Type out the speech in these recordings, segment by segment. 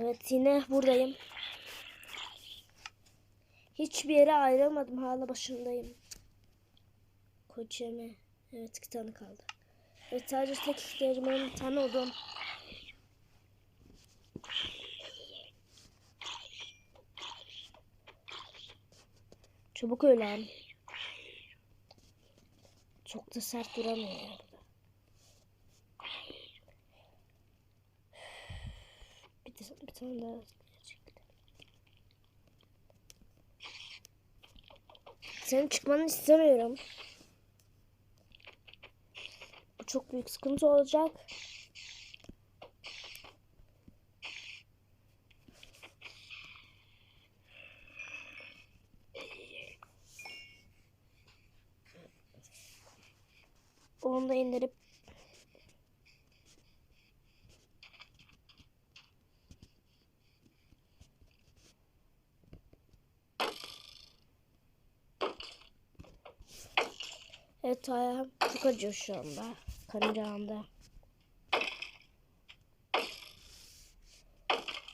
Evet yine buradayım. Hiçbir yere ayrılmadım. Hala başındayım. Koçeme. Evet iki tane kaldı. Evet sadece tek ihtiyacım bir tane odam. Çabuk abi. Çok da sert duramıyor daha gerçekten. Senin çıkmanı istemiyorum. Bu çok büyük sıkıntı olacak. Onu da indirip Evet çok acıyor şu anda. Karıncağımda.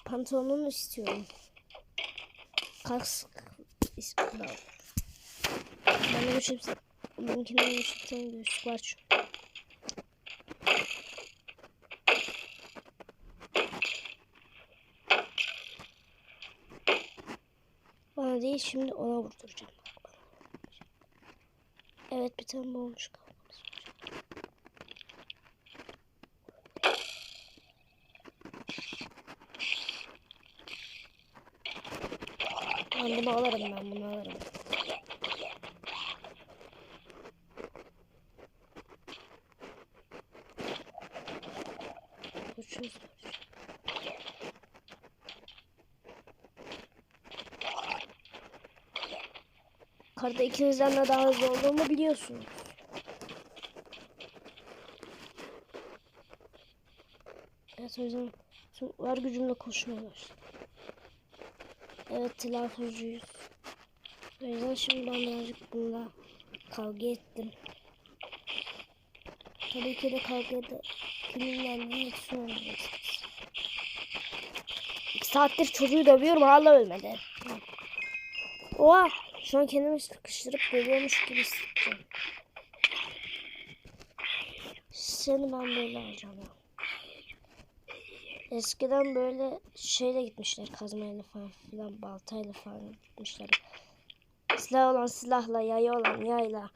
Pantolonunu istiyorum. Kask istiyorum. De bir şey Benimkinden bir şey göğüslük var. Bana değil şimdi ona vurduracağım. Evet bir tane olmuş kalmamız var. Ben bunu alırım ben bunu alırım. Karda ikinizden de daha hızlı olduğumu biliyorsunuz. Evet o yüzden tüm var gücümle koşmaya başladım. Evet telaffuzcuyuz. O yüzden şimdi ben birazcık bununla kavga ettim. Tabii ki de kavgada kimin yendiğini hiç. İki saattir çocuğu dövüyorum hala ölmedi. Oha! Şu an kendimi sıkıştırıp dövüyormuş gibi hissettim. Seni ben böyle alacağım ya. Eskiden böyle şeyle gitmişler kazmayla falan filan baltayla falan gitmişler. Silah olan silahla, yayı olan yayla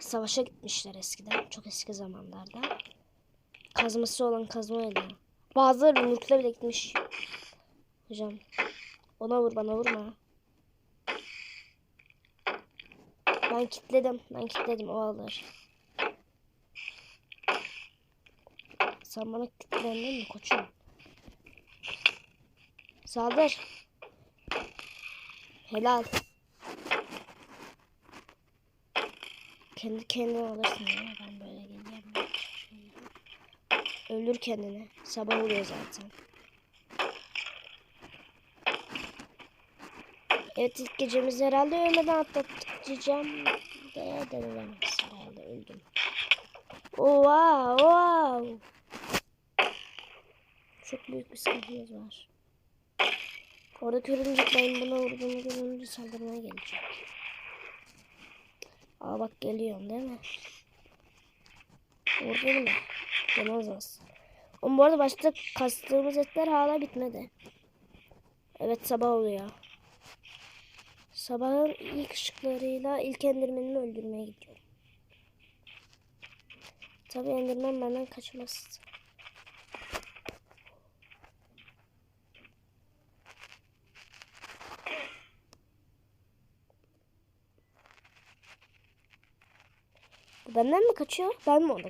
savaşa gitmişler eskiden. Çok eski zamanlarda. Kazması olan kazmayla. Bazıları yumrukla bile gitmiş. Hocam ona vur bana vurma. Ben kilitledim. Ben kilitledim. O alır. Sen bana kilitlendin mi koçum? Saldır. Helal. Kendi kendine alırsın ya. Ben böyle geleceğim. Öldür kendini. Sabah oluyor zaten. Evet ilk gecemizi herhalde ölmeden atlattık diyeceğim. De denilemez herhalde öldüm. Oha wow. Çok büyük bir sıkıntımız var. Oradaki örümcek benim buna vurduğumu görünce saldırmaya gelecek. Aa bak geliyorum değil mi? Vurdun mu? Demez az. Ama bu arada başta kastığımız etler hala bitmedi. Evet sabah oluyor. Sabahın ilk ışıklarıyla ilk endirmenimi öldürmeye gidiyorum. Tabii endirmen benden kaçmaz. Bu benden mi kaçıyor? Ben mi ona?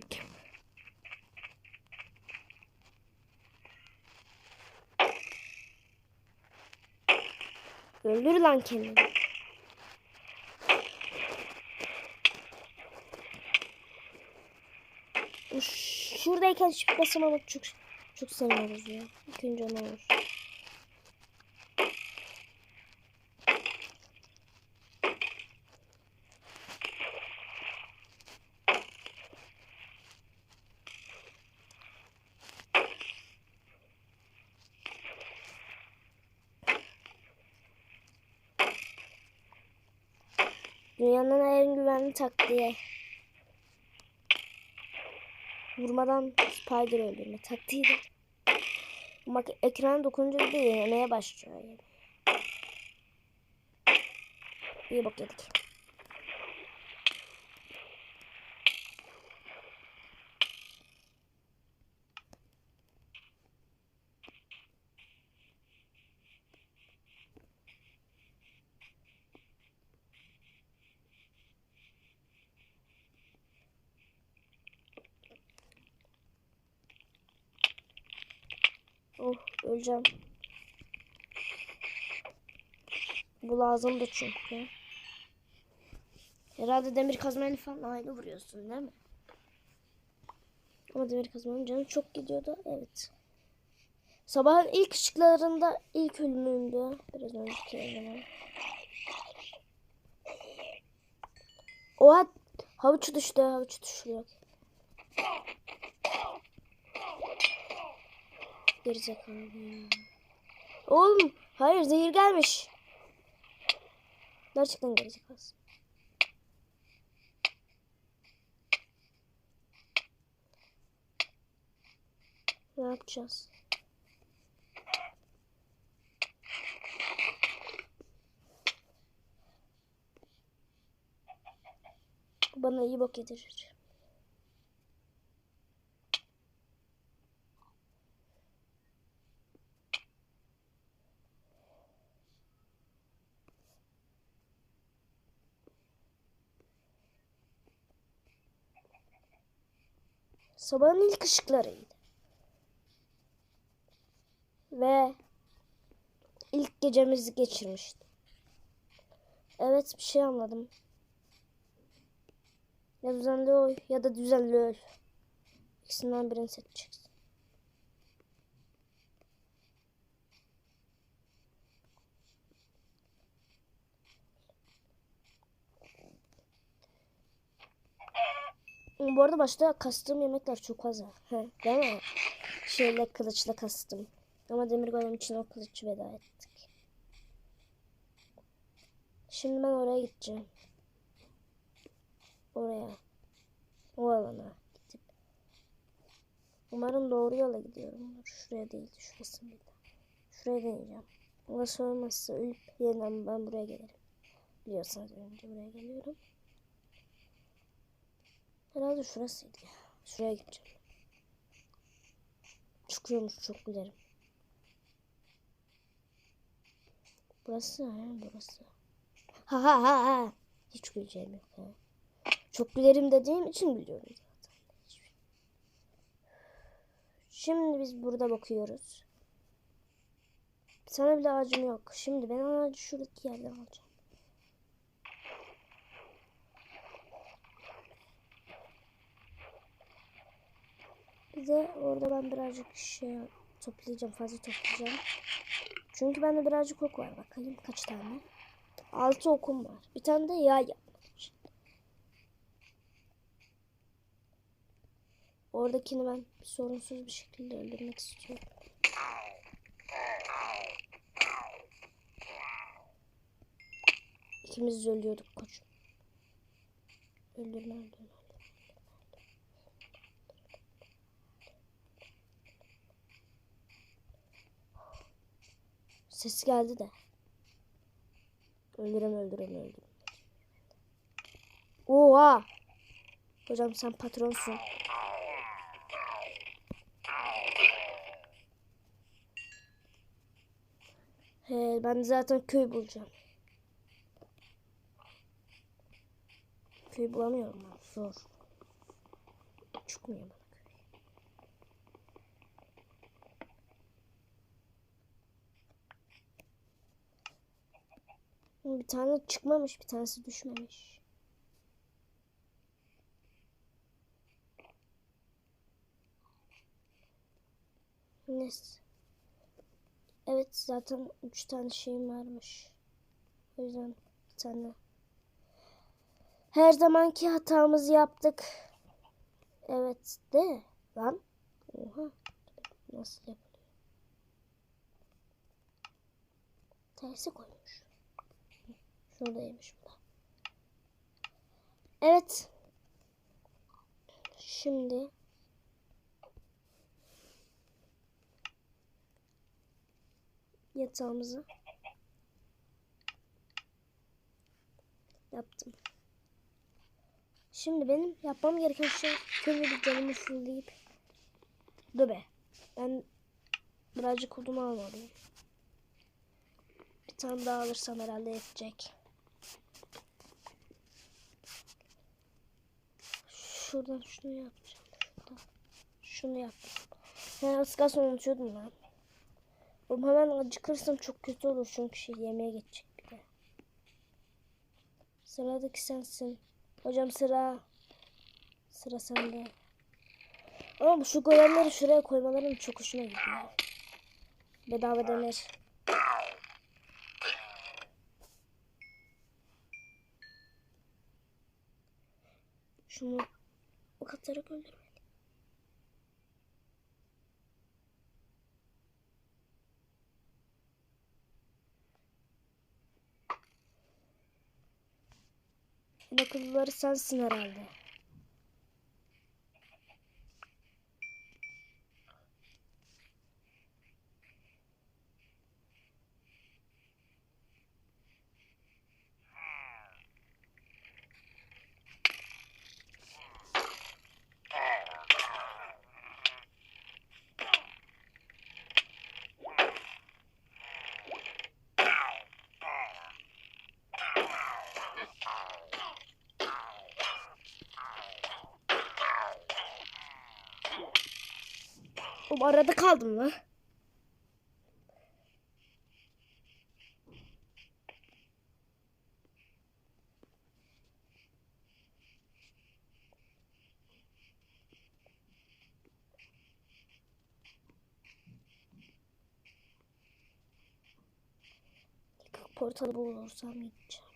Öldür lan kendini. Şuradayken şıpkasını alıp çok çok sevmiyoruz ya. İlk önce olur. Dünyanın en güvenli taktiği. Vurmadan spider öldürme taktiği de. Bak ekran dokununca bir de yemeye başlıyor. Yani. İyi bak yedik. Oh öleceğim. Bu lazımdı çünkü. Herhalde demir kazmayla falan aynı vuruyorsun değil mi? Ama demir kazmanın canı çok gidiyordu. Evet. Sabahın ilk ışıklarında ilk ölümümdü. Biraz önceki ölümüm. Oha havuç düştü havuç düşüyor. Gerizekalı. Oğlum hayır zehir gelmiş. Gerçekten gerizekalı. Ne yapacağız? Bana iyi bok yedirir. Sabahın ilk ışıklarıydı. Ve ilk gecemizi geçirmişti. Evet bir şey anladım. Ya düzenli oy ya da düzenli öl. İkisinden birini seçeceksin. Bu arada başta kastığım yemekler çok fazla. He, değil mi? Şeyle kılıçla kastım. Ama demir golem için o kılıcı veda ettik. Şimdi ben oraya gideceğim. Oraya. O alana gidip. Umarım doğru yola gidiyorum. Şuraya değil. Şurası mıydı? Şuraya deneyeceğim. Orası olmazsa ölüp yeniden ben buraya gelirim. Biliyorsanız önce buraya geliyorum. Herhalde şurasıydı ya. Şuraya gideceğim. Çıkıyormuş çok gülerim. Burası ha burası. Ha ha ha ha. Hiç güleceğim yok ha. Çok gülerim dediğim için gülüyorum zaten. Şimdi biz burada bakıyoruz. Sana bile ağacım yok. Şimdi ben ağacı şuradaki yerden alacağım. Bir de orada ben birazcık şey toplayacağım. Fazla toplayacağım. Çünkü bende birazcık ok var. Bakalım kaç tane. Altı okum var. Bir tane de yay yapmış. Oradakini ben sorunsuz bir şekilde öldürmek istiyorum. İkimiz ölüyorduk koçum. Öldürme öldürme. Ses geldi de. Öldürem öldürem öldürem. Oha. Hocam sen patronsun. He, ben zaten köy bulacağım. Köy bulamıyorum ben. Zor. Çıkmıyor Bir tane çıkmamış, bir tanesi düşmemiş. Neyse. Evet zaten üç tane şeyim varmış. O yüzden bir tane. Her zamanki hatamızı yaptık. Evet de lan. Oha. Nasıl yapılıyor? Tersi koymuş. Şuradaymış bu da. Evet. Şimdi yatağımızı yaptım. Şimdi benim yapmam gereken şey canımı fullleyip Dur be. Ben birazcık odun almalıyım. Bir tane daha alırsam herhalde yetecek. Şuradan şunu yapacağım. Şunu yaptım. Ben az kalsın unutuyordum lan. Oğlum hemen acıkırsam çok kötü olur çünkü şey yemeğe geçecek bir de. Sıradaki sensin. Hocam sıra. Sıra sende. Ama şu golemleri şuraya koymalarım çok hoşuma gidiyor. Bedava demir. Şunu o katarak öldürmeliyim. En akıllıları sensin herhalde. Oğlum arada kaldım lan. Portalı bulursam gideceğim.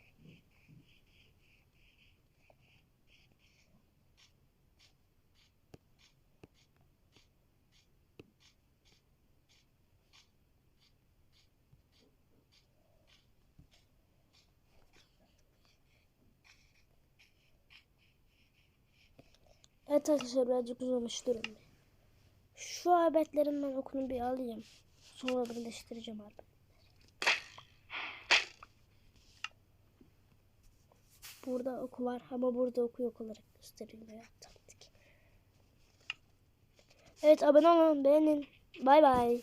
Evet arkadaşlar birazcık uzamış durun. Şu abetlerin ben okunu bir alayım. Sonra birleştireceğim abi. Burada oku var ama burada oku yok olarak. Tabii ki. Evet abone olun beğenin. Bay bay.